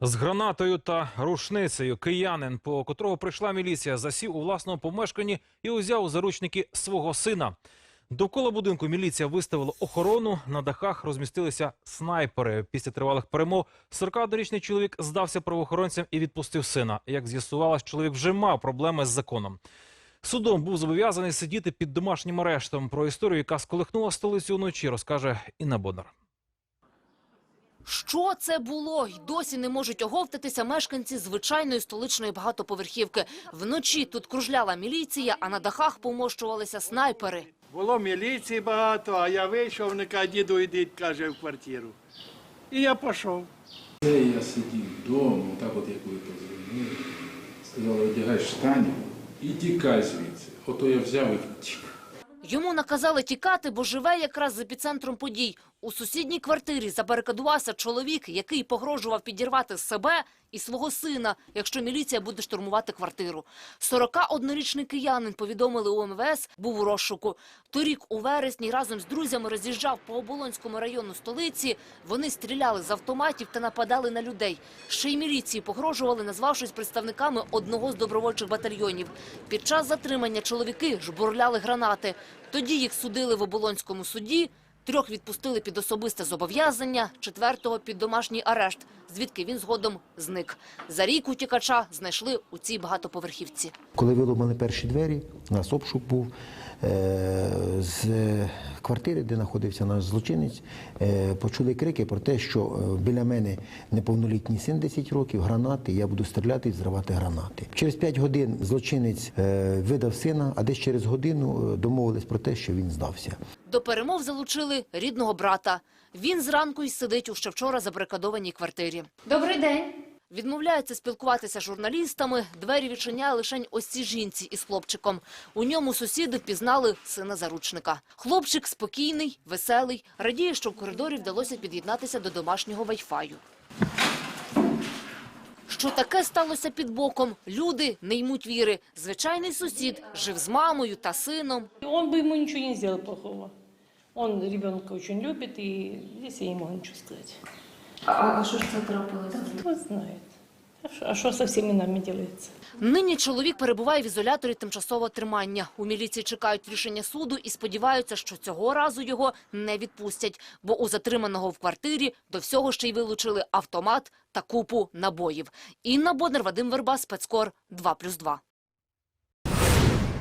З гранатою та рушницею киянин, по котрого прийшла міліція, засів у власному помешканні і узяв у заручники свого сина. Довкола будинку міліція виставила охорону. На дахах розмістилися снайпери. Після тривалих перемов 41-річний чоловік здався правоохоронцям і відпустив сина. Як з'ясувалось, чоловік вже мав проблеми з законом. Судом був зобов'язаний сидіти під домашнім арештом. Про історію, яка сколихнула столицю вночі, розкаже Інна Боднар. Що це було? Й досі не можуть оговтатися мешканці звичайної столичної багатоповерхівки. Вночі тут кружляла міліція, а на дахах помощувалися снайпери. Було міліції багато, а я вийшов, не каже, діду, йдіть, каже, в квартиру. І я пішов. Це я сидів вдома, так от як ви позвонили, сказали, одягай штанів і тікай звідси. Ото я взяв і втік. Йому наказали тікати, бо живе якраз з епіцентром подій. У сусідній квартирі забарикадувався чоловік, який погрожував підірвати себе і свого сина, якщо міліція буде штурмувати квартиру. 41-річний киянин, повідомили у МВС, був у розшуку. Торік у вересні разом з друзями роз'їжджав по Оболонському району столиці. Вони стріляли з автоматів та нападали на людей. Ще й міліції погрожували, назвавшись представниками одного з добровольчих батальйонів. Під час затримання чоловіки жбурляли гранати. Тоді їх судили в Оболонському суді. Трьох відпустили під особисте зобов'язання, четвертого під домашній арешт, звідки він згодом зник. За рік утікача знайшли у цій багатоповерхівці. Коли виломали перші двері, у нас обшук був з квартири, де знаходився наш злочинець, е, почули крики про те, що е, біля мене неповнолітній син 10 років, гранати, я буду стріляти і зривати гранати. Через 5 годин злочинець е, видав сина, а десь через годину е, домовились про те, що він здався. До перемов залучили рідного брата. Він зранку й сидить у ще вчора забарикадованій квартирі. Добрий день. Відмовляється спілкуватися з журналістами. Двері відчиняє лише ось цій жінці із хлопчиком. У ньому сусіди впізнали сина заручника. Хлопчик спокійний, веселий, радіє, що в коридорі вдалося під'єднатися до домашнього вайфаю. Що таке сталося під боком? Люди не ймуть віри. Звичайний сусід жив з мамою та сином. Он бы ему ничего не сделал плохого. Он ребенка очень любит, и здесь я не могу ничего сказать. А, а що ж це трапилося? Кто знає. А що з что нами ділиться? Нині чоловік перебуває в ізоляторі тимчасового тримання. У міліції чекають рішення суду і сподіваються, що цього разу його не відпустять, бо у затриманого в квартирі до всього ще й вилучили автомат та купу набоїв. Інна Боднер, Вадим Верба, спецкор 2+,2.